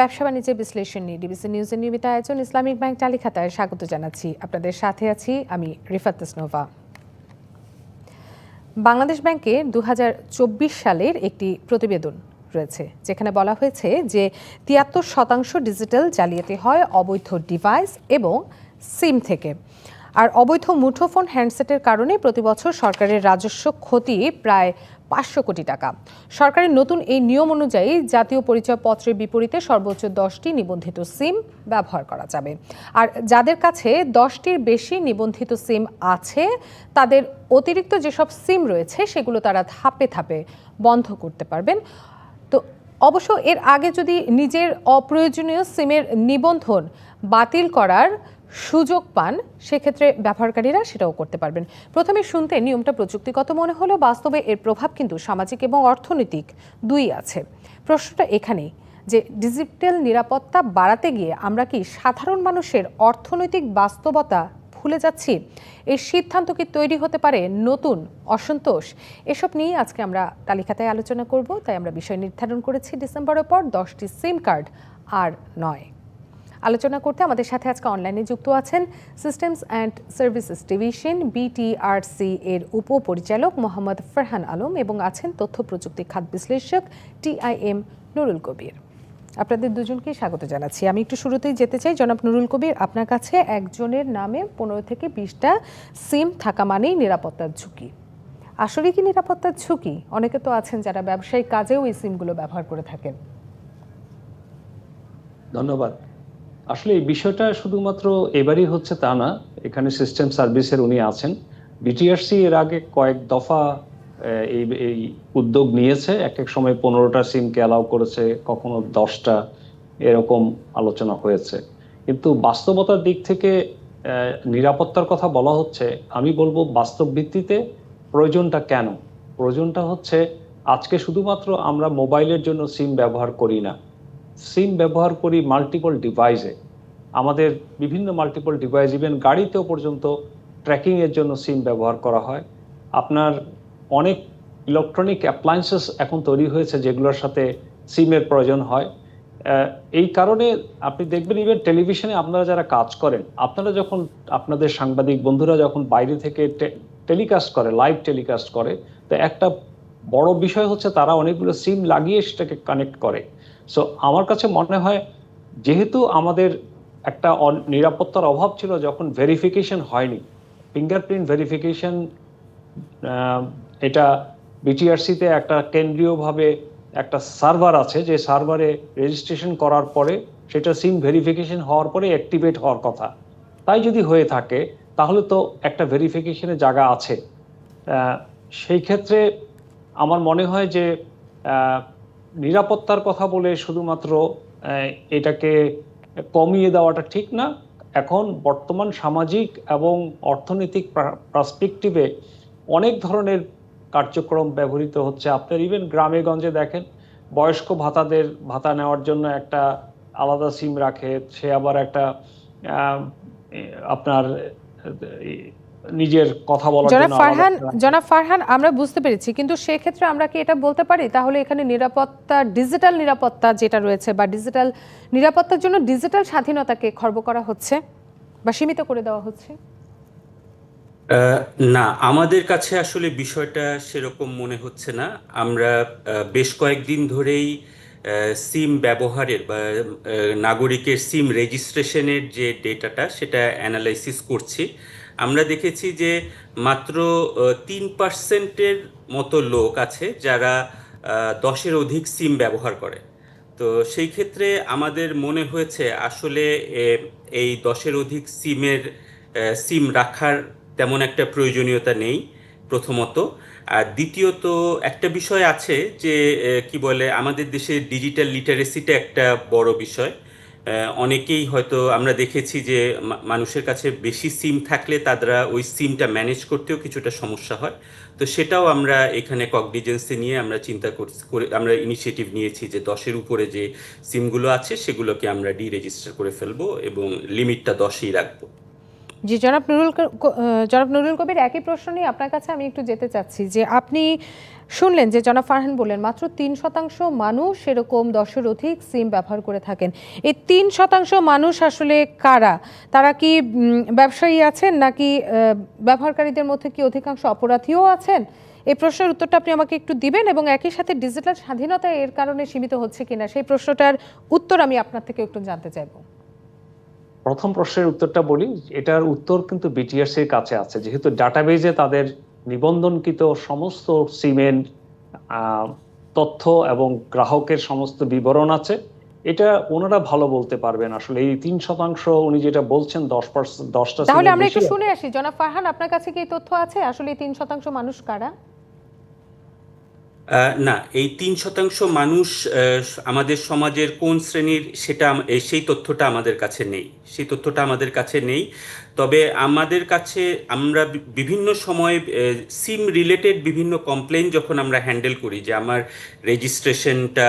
ব্যবসা বাণিজ্যের বিশ্লেষণ নিয়ে ডিবিসি নিউজের নিয়মিত আয়োজন ইসলামিক ব্যাংক চালিখাতায় স্বাগত জানাচ্ছি। আপনাদের সাথে আছি আমি রিফাত ইসনোভা বাংলাদেশ ব্যাংকে দু হাজার চব্বিশ সালের একটি প্রতিবেদন রয়েছে, যেখানে বলা হয়েছে যে তিয়াত্তর শতাংশ ডিজিটাল জালিয়াতি হয় অবৈধ ডিভাইস এবং সিম থেকে। আর অবৈধ মুঠোফোন হ্যান্ডসেটের কারণে প্রতিবছর সরকারের রাজস্ব ক্ষতি প্রায় পাঁচশো কোটি টাকা। সরকারের নতুন এই নিয়ম অনুযায়ী জাতীয় পরিচয়পত্রের বিপরীতে সর্বোচ্চ দশটি নিবন্ধিত সিম ব্যবহার করা যাবে। আর যাদের কাছে দশটির বেশি নিবন্ধিত সিম আছে, তাদের অতিরিক্ত যেসব সিম রয়েছে, সেগুলো তারা ধাপে ধাপে বন্ধ করতে পারবেন। তো অবশ্য এর আগে যদি নিজের অপ্রয়োজনীয় সিমের নিবন্ধন বাতিল করার সুযোগ পান, সেক্ষেত্রে ব্যবহারকারীরা সেটাও করতে পারবেন। প্রথমে শুনতে নিয়মটা প্রযুক্তিগত মনে হলেও বাস্তবে এর প্রভাব কিন্তু সামাজিক এবং অর্থনৈতিক দুই আছে। প্রশ্নটা এখানেই, যে ডিজিটাল নিরাপত্তা বাড়াতে গিয়ে আমরা কি সাধারণ মানুষের অর্থনৈতিক বাস্তবতা ভুলে যাচ্ছি? এই সিদ্ধান্ত কি তৈরি হতে পারে? নতুন, অসন্তোষ? এসব নিয়ে আজকে আমরা তালিকাতায় আলোচনা করব। তাই আমরা বিষয় নির্ধারণ করেছি ডিসেম্বরের পর, দশটি সিম কার্ড আর নয়। আলোচনা করতে আমাদের সাথে আজকে অনলাইনে যুক্ত আছেন systems and services division BTRC এর উপপরিচালক মোহাম্মদ ফরহান আলম এবং আছেন তথ্য প্রযুক্তি খাত বিশ্লেষক টিআইএম নুরুল কবির। আপনাদের দুজনকে স্বাগত জানাচ্ছি। আমি একটু শুরুতেই যেতে চাই। জনাব নুরুল কবির, আপনার কাছে একজনের নামে পনেরো থেকে বিশটা সিম থাকা মানেই নিরাপত্তার ঝুঁকি। আসলে কি নিরাপত্তার ঝুঁকি? অনেকে তো আছেন যারা ব্যবসায়িক কাজেও এই সিমগুলো ব্যবহার করে থাকেন। ধন্যবাদ। আসলে এই বিষয়টা শুধুমাত্র এবারই হচ্ছে তা না, এখানে সিস্টেম সার্ভিসের উনি আছেন। বিটিআরসি এর আগে কয়েক দফা এই এই উদ্যোগ নিয়েছে। এক এক সময় পনেরোটা সিমকে অ্যালাউ করেছে, কখনো দশটা, এরকম আলোচনা হয়েছে। কিন্তু বাস্তবতার দিক থেকে নিরাপত্তার কথা বলা হচ্ছে, আমি বলব বাস্তব ভিত্তিতে প্রয়োজনটা কেন? প্রয়োজনটা হচ্ছে, আজকে শুধুমাত্র আমরা মোবাইলের জন্য সিম ব্যবহার করি না। সিম ব্যবহার করি মাল্টিপল ডিভাইসে আমাদের বিভিন্ন মাল্টিপল ডিভাইস ইভেন গাড়িতেও পর্যন্ত ট্র্যাকিংয়ের জন্য সিম ব্যবহার করা হয়। আপনার অনেক ইলেকট্রনিক অ্যাপ্লায়েন্সেস এখন তৈরি হয়েছে যেগুলোর সাথে সিমের প্রয়োজন হয়। এই কারণে আপনি দেখবেন ইভেন টেলিভিশনে আপনারা যারা কাজ করেন, আপনারা যখন আপনাদের সাংবাদিক বন্ধুরা যখন বাইরে থেকে টেলিকাস্ট করে লাইভ টেলিকাস্ট করে, তো একটা বড় বিষয় হচ্ছে তারা অনেকগুলো সিম লাগিয়ে সেটাকে কানেক্ট করে। সো আমার কাছে মনে হয় যেহেতু আমাদের একটা নিরাপত্তার অভাব ছিল যখন ভেরিফিকেশন হয়নি। ফিঙ্গারপ্রিন্ট ভেরিফিকেশন এটা বিটিআরসিতে একটা কেন্দ্রীয়ভাবে একটা সার্ভার আছে, যে সার্ভারে রেজিস্ট্রেশন করার পরে সেটা সিম ভেরিফিকেশন হওয়ার পরে অ্যাক্টিভেট হওয়ার কথা। তাই যদি হয়ে থাকে, তাহলে তো একটা ভেরিফিকেশনের জায়গা আছে। সেই ক্ষেত্রে আমার মনে হয় যে নিরাপত্তার কথা বলে শুধুমাত্র এটাকে কমিয়ে দেওয়াটা ঠিক না। এখন বর্তমান সামাজিক এবং অর্থনৈতিক পার্সপেক্টিভে অনেক ধরনের কার্যক্রম ব্যবহৃত হচ্ছে। আপনার ইভেন গ্রামে গঞ্জে দেখেন, বয়স্ক ভাতাদের ভাতা নেওয়ার জন্য একটা আলাদা সিম রাখে, সে আবার একটা আপনার নিজের কথা বলার জনাব ফারহান জনাব ফারহান আমরা বুঝতে পেরেছি কিন্তু সেক্ষেত্রে আমরা কি এটা বলতে পারি? তাহলে এখানে নিরাপত্তা ডিজিটাল নিরাপত্তা যেটা রয়েছে বা ডিজিটাল নিরাপত্তার জন্য ডিজিটাল স্বাধীনতাকে খর্ব করা হচ্ছে বা সীমিত করে দেওয়া হচ্ছে? না আমাদের কাছে আসলে বিষয়টা সেরকম মনে হচ্ছে না। আমরা বেশ কয়েকদিন ধরেই সিম ব্যবহারের বা নাগরিকের সিম রেজিস্ট্রেশনের যে ডেটাটা সেটা অ্যানালাইসিস করছি। আমরা দেখেছি যে মাত্র তিন পার্সেন্টের মতো লোক আছে যারা দশের অধিক সিম ব্যবহার করে। তো সেই ক্ষেত্রে আমাদের মনে হয়েছে আসলে এই দশের অধিক সিমের সিম রাখার তেমন একটা প্রয়োজনীয়তা নেই প্রথমত। আর দ্বিতীয়ত একটা বিষয় আছে যে কি বলে, আমাদের দেশে ডিজিটাল লিটারেসিটা একটা বড় বিষয়। অনেকেই হয়তো আমরা দেখেছি যে মানুষের কাছে বেশি সিম থাকলে তারা ওই সিমটা ম্যানেজ করতেও কিছুটা সমস্যা হয়। তো সেটাও আমরা এখানে কগনিজেন্সে নিয়ে আমরা চিন্তা করে আমরা ইনিশিয়েটিভ নিয়েছি যে দশের উপরে যে সিমগুলো আছে সেগুলোকে আমরা ডি রেজিস্টার করে ফেলব এবং লিমিটটা দশেই রাখব। জি, জনাব নুরুল জনাব নুরুল কবির, একই প্রশ্ন নিয়ে আপনার কাছে আমি একটু যেতে চাচ্ছি যে আপনি শুনলেন যে জনাব ফারহান বললেন, মাত্র তিন শতাংশ মানুষ এরকম দশের অধিক সিম ব্যবহার করে থাকেন। এই তিন শতাংশ মানুষ আসলে কারা? তারা কি ব্যবসায়ী আছেন নাকি ব্যবহারকারীদের মধ্যে কি অধিকাংশ অপরাধীও আছেন? এই প্রশ্নের উত্তরটা আপনি আমাকে একটু দিবেন এবং একই সাথে ডিজিটাল স্বাধীনতা এর কারণে সীমিত হচ্ছে কিনা সেই প্রশ্নটার উত্তর আমি আপনার থেকে একটু জানতে চাইব। প্রথম প্রশ্নের উত্তরটা বলি, এটার উত্তর কিন্তু বিটিআরসি এর কাছে আছে। যেহেতু ডাটাবেজে তাদের নিবন্ধনকৃত সমস্ত সিমেন্ট তথ্য এবং গ্রাহকের সমস্ত বিবরণ আছে। এটা ওনারা ভালো বলতে পারবেন। আসলে এই তিন শতাংশ উনি যেটা বলছেন দশ পার্সেন্ট দশটা তাহলে আমরা একটু শুনে আসি। জনাব ফারহান আপনার কাছে কি এই তথ্য আছে? আসলে এই তিন শতাংশ মানুষ কারা? আহ, না এই তিন শতাংশ মানুষ আহ, আমাদের সমাজের কোন শ্রেণির সেটা সেই তথ্যটা আমাদের কাছে নেই। সেই তথ্যটা আমাদের কাছে নেই। তবে আমাদের কাছে আমরা বিভিন্ন সময়ে সিম রিলেটেড বিভিন্ন কমপ্লেন যখন আমরা হ্যান্ডেল করি যে আমার রেজিস্ট্রেশনটা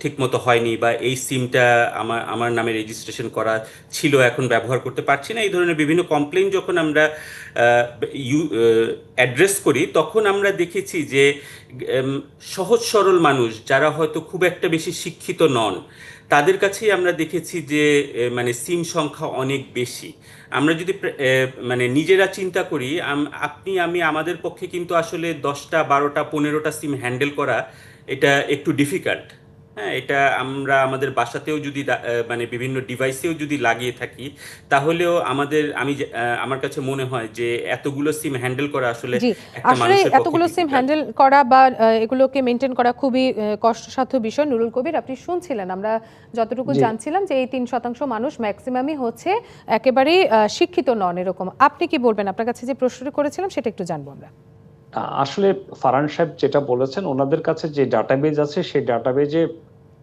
ঠিকমতো হয়নি বা এই সিমটা আমার আমার নামে রেজিস্ট্রেশন করা ছিল, এখন ব্যবহার করতে পারছি না, এই ধরনের বিভিন্ন কমপ্লেন যখন আমরা ইউ অ্যাড্রেস করি, তখন আমরা দেখেছি যে সহজ সরল মানুষ যারা হয়তো খুব একটা বেশি শিক্ষিত নন তাদের কাছেই আমরা দেখেছি যে মানে সিম সংখ্যা অনেক বেশি। আমরা যদি মানে নিজেরা চিন্তা করি আপনি, আমি, আমাদের পক্ষে কিন্তু আসলে দশটা, বারোটা, পনেরোটা সিম হ্যান্ডেল করা এটা একটু ডিফিকাল্ট। হ্যাঁ এটা আমরা আমাদের বাসাতেও যদি মানে বিভিন্ন ডিভাইসেও যদি লাগিয়ে থাকি তাহলেও আমাদের আমি যে- আমার কাছে মনে হয় যে এতগুলো সিম হ্যান্ডেল করা আসলে আসলে এতগুলো সিম হ্যান্ডেল করা বা এগুলোকে মেনটেন করা খুবই কষ্টসাধ্য বিষয়। নুরুল কবির আপনি শুনছিলেন আমরা যতটুকু জানছিলাম যে এই তিন শতাংশ মানুষ ম্যাক্সিমামই হচ্ছে একেবারেই আহ, শিক্ষিত নন এরকম। আপনি কি বলবেন? আপনার কাছে যে প্রশ্নটি করেছিলাম সেটা একটু জানব আমরা। আসলে ফারান সাহেব যেটা বলেছেন ওনাদের কাছে যে ডাটাবেজ আছে সেই ডাটাবেজে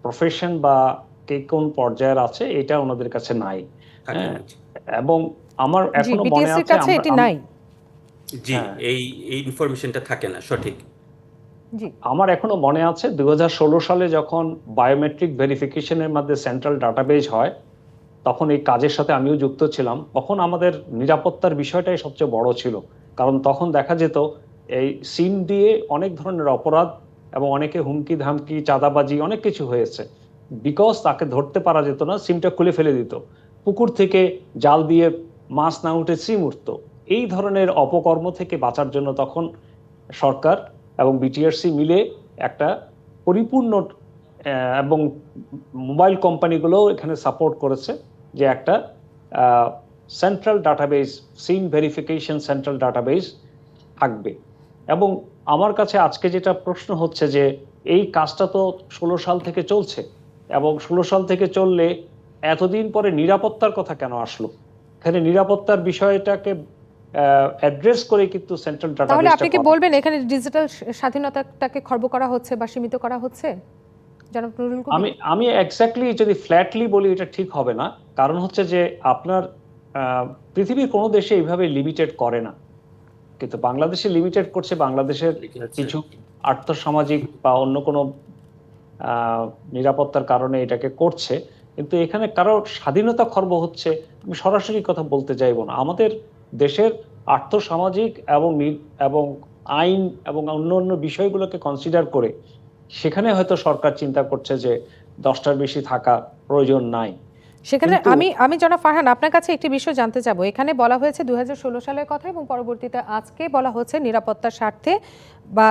প্রফেশন বা কে কোন পর্যায়ের আছে এটা ওনাদের কাছে নাই। হ্যাঁ, এবং আমার এখনও মনে আছে এটি নাই। জি হ্যাঁ। এই এই ইনফরমেশনটা থাকে না সঠিক। জি। আমার এখনও মনে আছে দু হাজার ষোলো সালে যখন বায়োমেট্রিক ভেরিফিকেশনের মধ্যে সেন্ট্রাল ডাটাবেজ হয় তখন এই কাজের সাথে আমিও যুক্ত ছিলাম। তখন আমাদের নিরাপত্তার বিষয়টাই সবচেয়ে বড় ছিল। কারণ তখন দেখা যেত এই সিম দিয়ে অনেক ধরনের অপরাধ এবং অনেকে হুমকি ধামকি, চাঁদাবাজি অনেক কিছু হয়েছে। বিকজ তাকে ধরতে পারা যেত না, সিমটা খুলে ফেলে দিত। পুকুর থেকে জাল দিয়ে মাছ না উঠে সিম উঠতো। এই ধরনের অপকর্ম থেকে বাঁচার জন্য তখন সরকার এবং বিটিআরসি মিলে একটা পরিপূর্ণ এবং মোবাইল কোম্পানিগুলো এখানে সাপোর্ট করেছে যে একটা central database SIM verification central database থাকবে। এবং আমার কাছে আজকে যেটা প্রশ্ন হচ্ছে যে এই কাজটা তো ষোলো সাল থেকে চলছে এবং ষোলো সাল থেকে চললে এতদিন পরে নিরাপত্তার কথা কেন আসলো? এখানে নিরাপত্তার বিষয়টাকে অ্যাড্রেস করে কিন্তু সেন্ট্রাল তাহলে আপনি কি বলবেন এখানে ডিজিটাল স্বাধীনতাটাকে খর্ব করা হচ্ছে বা সীমিত করা হচ্ছে? আমি আমি এক্স্যাক্টলি যদি ফ্ল্যাটলি বলি এটা ঠিক হবে না। কারণ হচ্ছে যে আপনার পৃথিবীর কোনো দেশে এইভাবে লিমিটেড করে না। কিন্তু বাংলাদেশে লিমিটেড করছে বাংলাদেশের কিছু আর্থসামাজিক বা অন্য কোনো নিরাপত্তার কারণে এটাকে করছে। কিন্তু এখানে কারও স্বাধীনতা খর্ব হচ্ছে আমি সরাসরি কথা বলতে চাইব না। আমাদের দেশের আর্থসামাজিক এবং এবং আইন এবং অন্য অন্য বিষয়গুলোকে কনসিডার করে সেখানে হয়তো সরকার চিন্তা করছে যে দশটার বেশি থাকা প্রয়োজন নাই। সেখানে আমি আমি জনাব ফারহান আপনার কাছে একটি বিষয় জানতে চাবো। এখানে বলা হয়েছে দু হাজার ষোলো সালের কথা এবং পরবর্তীতে আজকে বলা হচ্ছে নিরাপত্তার স্বার্থে বা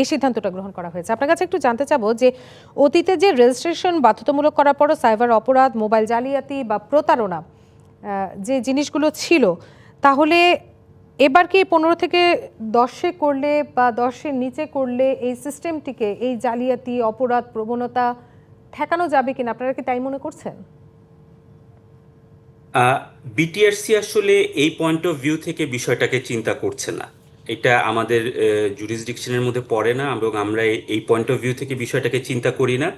এই সিদ্ধান্তটা গ্রহণ করা হয়েছে। আপনার কাছে একটু জানতে চাবো যে অতীতে যে রেজিস্ট্রেশন বাধ্যতামূলক করার পরও সাইবার অপরাধ মোবাইল জালিয়াতি বা প্রতারণা যে জিনিসগুলো ছিল তাহলে এবার কি পনেরো থেকে দশে করলে বা দশের নিচে করলে এই সিস্টেমটিকে এই জালিয়াতি অপরাধ প্রবণতা ঠেকানো যাবে কিনা, আপনারা কি তাই মনে করছেন? বিটিআরসি আসলে এই পয়েন্ট অফ ভিউ থেকে বিষয়টাকে চিন্তা করছে না। এটা আমাদের জুরিসডিকশনের মধ্যে পড়ে না এবং আমরা এই- পয়েন্ট অফ ভিউ থেকে বিষয়টাকে চিন্তা করি না।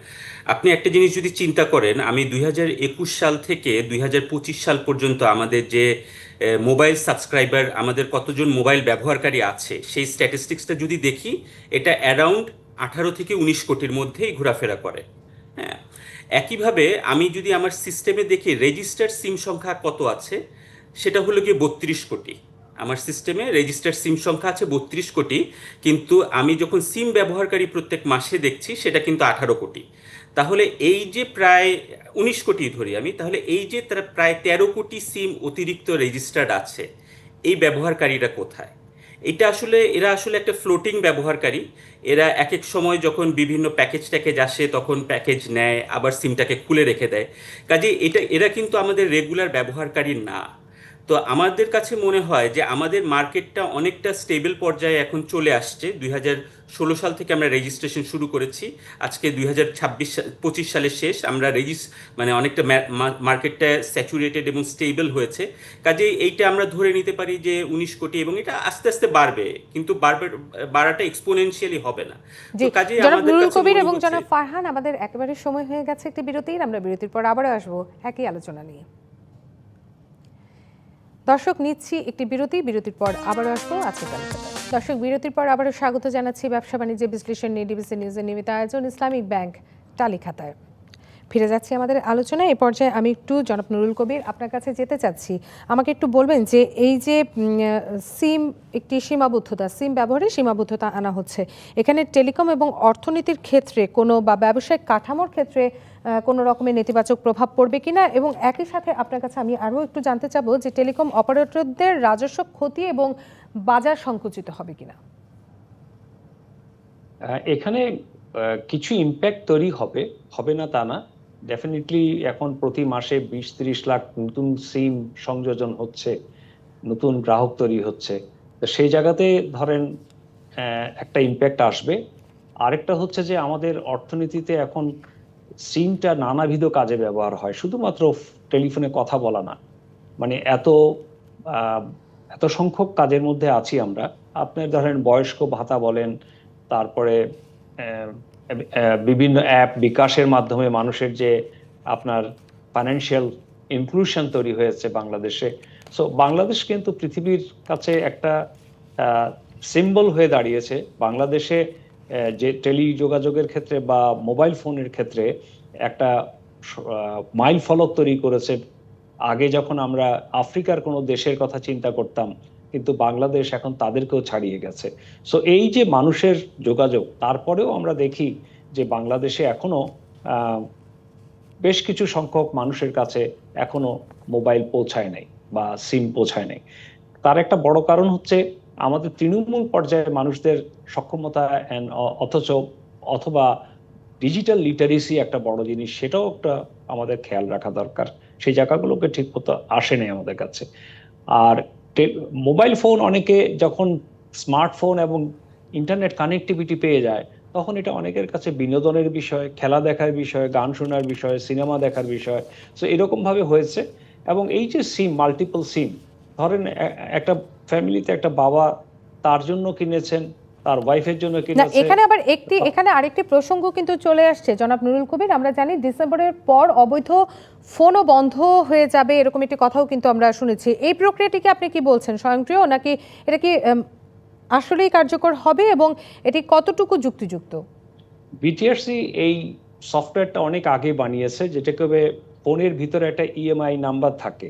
আপনি একটা জিনিস যদি চিন্তা করেন, আমি দুই হাজার একুশ সাল থেকে দুই হাজার পঁচিশ সাল পর্যন্ত আমাদের যে মোবাইল সাবস্ক্রাইবার আমাদের কতজন মোবাইল ব্যবহারকারী আছে, সেই স্ট্যাটিস্টিক্সটা যদি দেখি, এটা অ্যারাউন্ড আঠারো থেকে উনিশ কোটির মধ্যেই ঘোরাফেরা করে। হ্যাঁ। একইভাবে আমি যদি আমার সিস্টেমে দেখি রেজিস্টার্ড সিম সংখ্যা কত আছে, সেটা হলো গিয়ে বত্রিশ কোটি। আমার সিস্টেমে রেজিস্টার্ড সিম সংখ্যা আছে বত্রিশ কোটি, কিন্তু আমি যখন সিম ব্যবহারকারী প্রত্যেক মাসে দেখছি, সেটা কিন্তু আঠারো কোটি। তাহলে এই যে প্রায় উনিশ কোটি ধরি আমি, তাহলে এই যে তারা প্রায় তেরো কোটি সিম অতিরিক্ত রেজিস্টার্ড আছে, এই ব্যবহারকারীরা কোথায়? এটা আসলে, এরা আসলে একটা ফ্লোটিং ব্যবহারকারী। এরা এক এক সময় যখন বিভিন্ন প্যাকেজ ট্যাকেজ আসে, তখন প্যাকেজ নেয়, আবার সিমটাকে খুলে রেখে দেয়। কাজে এটা, এরা কিন্তু আমাদের রেগুলার ব্যবহারকারী না। তো আমাদের কাছে মনে হয় যে আমাদের মার্কেটটা অনেকটা স্টেবল পর্যায়ে এখন চলে আসছে। দুই ষোলো সাল থেকে আমরা রেজিস্ট্রেশন শুরু করেছি। আজকে দুই হাজার ছাব্বিশ পঁচিশ সালের শেষ। আমরা রেজিস মানে অনেকটা মার্কেটটা স্যাচুরেটেড এবং স্টেবল হয়েছে। কাজেই এইটা আমরা ধরে নিতে পারি যে উনিশ কোটি এবং এটা আস্তে আস্তে বাড়বে কিন্তু বাড়বে বাড়াটা এক্সপোনেনশিয়ালি হবে না। জি তো কাজেই জনাব আমাদের কবির এবং জনাব ফারহান আমাদের একেবারে সময় হয়ে গেছে একটি বিরতির। আমরা বিরতির পর আবারও আসব একই আলোচনা নিয়ে। দর্শক, নিচ্ছি একটি বিরতি, বিরতির পর আবারও আসব আজকে দর্শক, বিরতির পর আবারও স্বাগত জানাচ্ছি ব্যবসা বাণিজ্য বিশ্লেষণ নিয়ে ডিবিসি নিউজের নিয়মিত আয়োজন, ইসলামিক ব্যাংক টালিখাতায়। ফিরে যাচ্ছি আমাদের আলোচনায়। এই পর্যায়ে আমি একটু জনাব নুরুল কবির আপনার কাছে যেতে চাচ্ছি। আমাকে একটু বলবেন যে এই যে সিম একটি সীমাবদ্ধতা সিম ব্যবহারে সীমাবদ্ধতা আনা হচ্ছে। এখানে টেলিকম এবং অর্থনীতির ক্ষেত্রে কোনো বা ব্যবসায়িক কাঠামোর ক্ষেত্রে কোনো রকমের নেতিবাচক প্রভাব পড়বে কিনা? এবং একই সাথে আপনার কাছে আমি আরও একটু জানতে চাবো যে টেলিকম অপারেটরদের রাজস্ব ক্ষতি এবং বাজার সংকুচিত হবে কিনা? আহ, এখানে কিছু ইম্প্যাক্ট তৈরি হবে হবে না তা না। ডেফিনেটলি এখন প্রতি মাসে বিশ ত্রিশ লাখ নতুন সিম সংযোজন হচ্ছে, নতুন গ্রাহক তৈরি হচ্ছে। তো সেই জায়গাতে ধরেন একটা ইম্প্যাক্ট আসবে। আরেকটা হচ্ছে যে আমাদের অর্থনীতিতে এখন সিমটা নানাবিধ কাজে ব্যবহার হয়। শুধুমাত্র টেলিফোনে কথা বলা না। মানে এত এত সংখ্যক কাজের মধ্যে আছি আমরা। আপনার ধরেন বয়স্ক ভাতা বলেন, তারপরে বিভিন্ন অ্যাপ বিকাশের মাধ্যমে মানুষের যে আপনার ফাইন্যান্সিয়াল ইনক্লুশন তৈরি হয়েছে বাংলাদেশে। সো বাংলাদেশ কিন্তু পৃথিবীর কাছে একটা সিম্বল হয়ে দাঁড়িয়েছে। বাংলাদেশে যে টেলি যোগাযোগের ক্ষেত্রে বা মোবাইল ফোনের ক্ষেত্রে একটা মাইল ফলক তৈরি করেছে। আগে যখন আমরা আফ্রিকার কোনো দেশের কথা চিন্তা করতাম কিন্তু বাংলাদেশ এখন তাদেরকেও ছাড়িয়ে গেছে। সো এই যে মানুষের যোগাযোগ, তারপরেও আমরা দেখি যে বাংলাদেশে এখনও বেশ কিছু সংখ্যক মানুষের কাছে এখনও মোবাইল পৌঁছায় নাই বা সিম পৌঁছায় নাই। তার একটা বড় কারণ হচ্ছে আমাদের তৃণমূল পর্যায়ের মানুষদের সক্ষমতা অথচ অথবা ডিজিটাল লিটারেসি একটা বড় জিনিস, সেটাও একটা আমাদের খেয়াল রাখা দরকার। সেই জায়গাগুলোকে ঠিক মতো আসে নাই আমাদের কাছে। আর মোবাইল ফোন অনেকে যখন স্মার্টফোন এবং ইন্টারনেট কানেক্টিভিটি পেয়ে যায়, তখন এটা অনেকের কাছে বিনোদনের বিষয়, খেলা দেখার বিষয়, গান শোনার বিষয় সিনেমা দেখার বিষয়। সো এরকমভাবে হয়েছে। এবং এই যে সিম মাল্টিপল সিম ধরেন একটা ফ্যামিলিতে একটা বাবা তার জন্য কিনেছেন তার ওয়াইফের জন্য না এখানে আবার একটি এখানে আরেকটি প্রসঙ্গ কিন্তু চলে আসছে জনাব নুরুল কবির। আমরা জানি ডিসেম্বরের পর অবৈধ ফোনও বন্ধ হয়ে যাবে এরকম একটি কথাও কিন্তু আমরা শুনেছি। এই প্রক্রিয়াটিকে আপনি কি বলছেন স্বয়ংক্রিয় নাকি এটা কি আসলেই কার্যকর হবে এবং এটি কতটুকু যুক্তিযুক্ত? বিটিআরসি এই সফটওয়্যারটা অনেক আগে বানিয়েছে যেটাকে বলে ফোনের ভিতরে একটা ইএমআই নাম্বার থাকে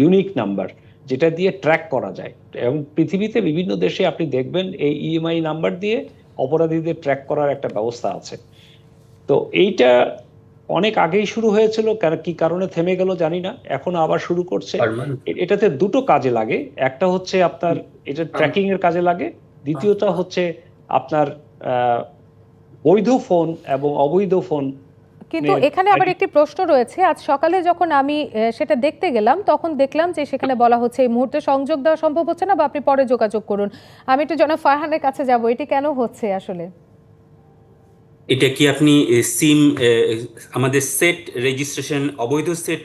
ইউনিক নাম্বার যেটা দিয়ে ট্র্যাক করা যায়। এবং পৃথিবীতে বিভিন্ন দেশে আপনি দেখবেন এই ইএমআই নাম্বার দিয়ে অপরাধীদের ট্র্যাক করার একটা ব্যবস্থা আছে। তো এইটা অনেক আগেই শুরু হয়েছিল কি কারণে থেমে গেল জানি না এখন আবার শুরু করছে। এটাতে দুটো কাজে লাগে একটা হচ্ছে আপনার এটা ট্র্যাকিং এর কাজে লাগে দ্বিতীয়টা হচ্ছে আপনার আহ, বৈধ ফোন এবং অবৈধ ফোন কিন্তু এখানে আবার একটি প্রশ্ন রয়েছে। আজ সকালে যখন আমি সেটা দেখতে গেলাম তখন দেখলাম যে সেখানে বলা হচ্ছে এই মুহূর্তে সংযোগ দেওয়া সম্ভব হচ্ছে না বা আপনি পরে যোগাযোগ করুন। আমি একটু জনাব ফারহানের কাছে যাব। এটি কেন হচ্ছে আসলে? এটা কি আপনি সিম আমাদের সেট রেজিস্ট্রেশন অবৈধ সেট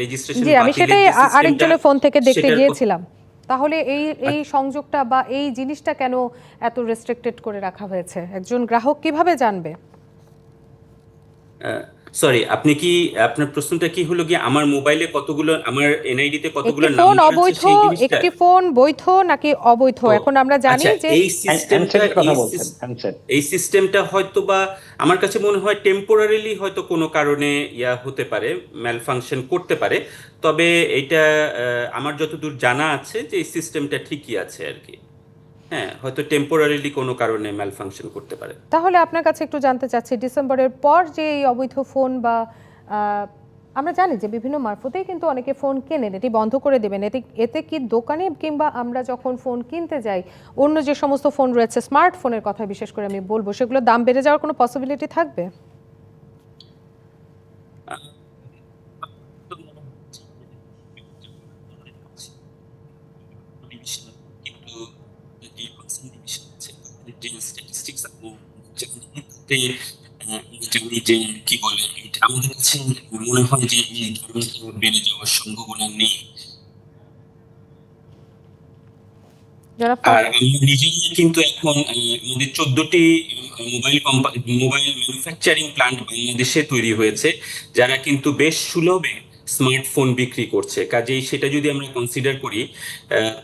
রেজিস্ট্রেশন জি আমি সেটাই আরেকজনের ফোন থেকে দেখতে গিয়েছিলাম। তাহলে এই এই সংযোগটা বা এই জিনিসটা কেন এত রেস্ট্রিক্টেড করে রাখা হয়েছে? একজন গ্রাহক কীভাবে জানবে? সরি আপনি কি আপনার প্রশ্নটা কি হলো কি আমার মোবাইলে কতগুলো আমার এনআইডি তে কতগুলো একটি ফোন নাম্বার আছে অবৈধ একটি ফোন বৈধ নাকি অবৈধ? এখন আমরা জানি আচ্ছা যে এই সিস্টেমটা কথা এই বলছেন সিস- এই সিস্টেমটা হয়তো বা আমার কাছে মনে হয় টেম্পোরারিলি হয়তো কোনো কারণে ইয়া হতে পারে ম্যাল ফাংশন করতে পারে। তবে এটা আহ, আমার যতদূর জানা আছে যে এই সিস্টেমটা ঠিকই আছে আর কি। হ্যাঁ হয়তো টেম্পোরারিলি কোনো কারণে ম্যাল ফাংশন করতে পারে। তাহলে আপনার কাছে একটু জানতে চাচ্ছি ডিসেম্বরের পর যে এই অবৈধ ফোন বা আমরা জানি যে বিভিন্ন মারফতেই কিন্তু অনেকে ফোন কেনেন এটি বন্ধ করে দেবেন। এতে এতে কি দোকানে কিংবা আমরা যখন ফোন কিনতে যাই অন্য যে সমস্ত ফোন রয়েছে স্মার্টফোনের কথা বিশেষ করে আমি বলব সেগুলোর দাম বেড়ে যাওয়ার কোনো পসিবিলিটি থাকবে? কিন্তু যে কি বলে আমাদের কাছে মনে হয় যে বেড়ে যাওয়ার সম্ভাবনা নেই। আর আমরা নিজেই কিন্তু এখন আমাদের চোদ্দটি mobile company mobile manufacturing plant বাংলাদেশে তৈরি হয়েছে যারা কিন্তু বেশ সুলভে স্মার্টফোন বিক্রি করছে। কাজেই সেটা যদি আমরা কনসিডার করি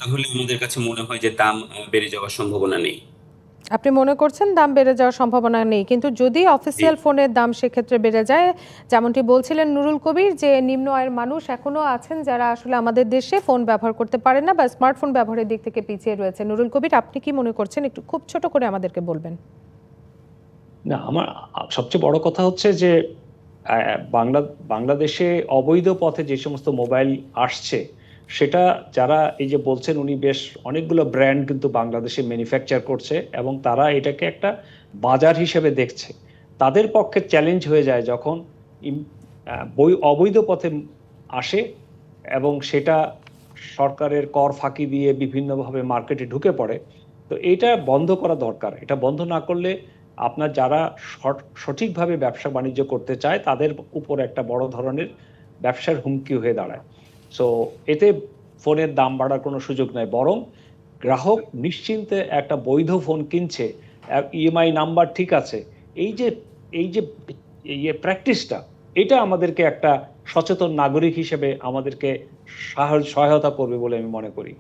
তাহলে আমাদের কাছে মনে হয় যে দাম বেড়ে যাওয়ার সম্ভাবনা নেই। আপনি মনে করছেন দাম বেড়ে যাওয়ার সম্ভাবনা নেই কিন্তু যদি অফিসিয়াল ফোনের দাম সেক্ষেত্রে বেড়ে যায় যেমনটি বলছিলেন নুরুল কবির যে নিম্ন আয়ের মানুষ এখনও আছেন যারা আসলে আমাদের দেশে ফোন ব্যবহার করতে পারেন না বা স্মার্টফোন ব্যবহারের দিক থেকে পিছিয়ে রয়েছে নুরুল কবির আপনি কি মনে করছেন? একটু খুব ছোট করে আমাদেরকে বলবেন। না আমার সবচেয়ে বড় কথা হচ্ছে যে বাংলা, বাংলাদেশে অবৈধ পথে যে সমস্ত মোবাইল আসছে, সেটা যারা এই যে বলছেন উনি বেশ অনেকগুলো ব্র্যান্ড কিন্তু বাংলাদেশে ম্যানুফ্যাকচার করছে এবং তারা এটাকে একটা বাজার হিসেবে দেখছে। তাদের পক্ষে চ্যালেঞ্জ হয়ে যায় যখন বই অবৈধ পথে আসে এবং সেটা সরকারের কর ফাঁকি দিয়ে বিভিন্নভাবে মার্কেটে ঢুকে পড়ে। তো এটা বন্ধ করা দরকার। এটা বন্ধ না করলে আপনার যারা সঠ- সঠিকভাবে ব্যবসা বাণিজ্য করতে চায়, তাদের উপর একটা বড় ধরনের ব্যবসার হুমকি হয়ে দাঁড়ায়। সো এতে ফোনের দাম বাড়ার কোনো সুযোগ নাই। বরং গ্রাহক নিশ্চিন্তে একটা বৈধ ফোন কিনছে ইএমআই নাম্বার ঠিক আছে, এই যে এই যে ইয়ে প্র্যাকটিসটা এটা আমাদেরকে একটা সচেতন নাগরিক হিসেবে আমাদেরকে সাহ- সহায়তা করবে বলে আমি মনে করি।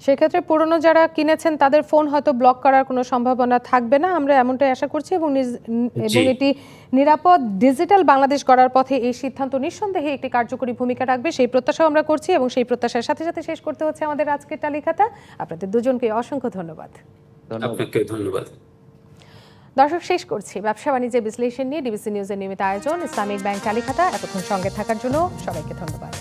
সেক্ষেত্রে পুরনো যারা কিনেছেন তাদের ফোন হয়তো ব্লক করার কোনো সম্ভাবনা থাকবে না। আমরা এমনটাই আশা করছি এবং নিজ- এবং এটি নিরাপদ ডিজিটাল বাংলাদেশ গড়ার পথে এই সিদ্ধান্ত নিঃসন্দেহে একটি কার্যকরী ভূমিকা রাখবে। সেই প্রত্যাশাও আমরা করছি এবং সেই প্রত্যাশার সাথে সাথে শেষ করতে হচ্ছে আমাদের আজকের তালিকাটা। আপনাদের দুজনকে অসংখ্য ধন্যবাদ। ধন্যবাদ। আপনাকে ধন্যবাদ। দর্শক শেষ করছি। ব্যবসা বাণিজ্যের বিশ্লেষণ নিয়ে ডিবিসি নিউজের নিয়মিত আয়োজন। ইসলামিক ব্যাংক তালিকাটা এতক্ষণ সঙ্গে থাকার জন্য সবাইকে ধন্যবাদ।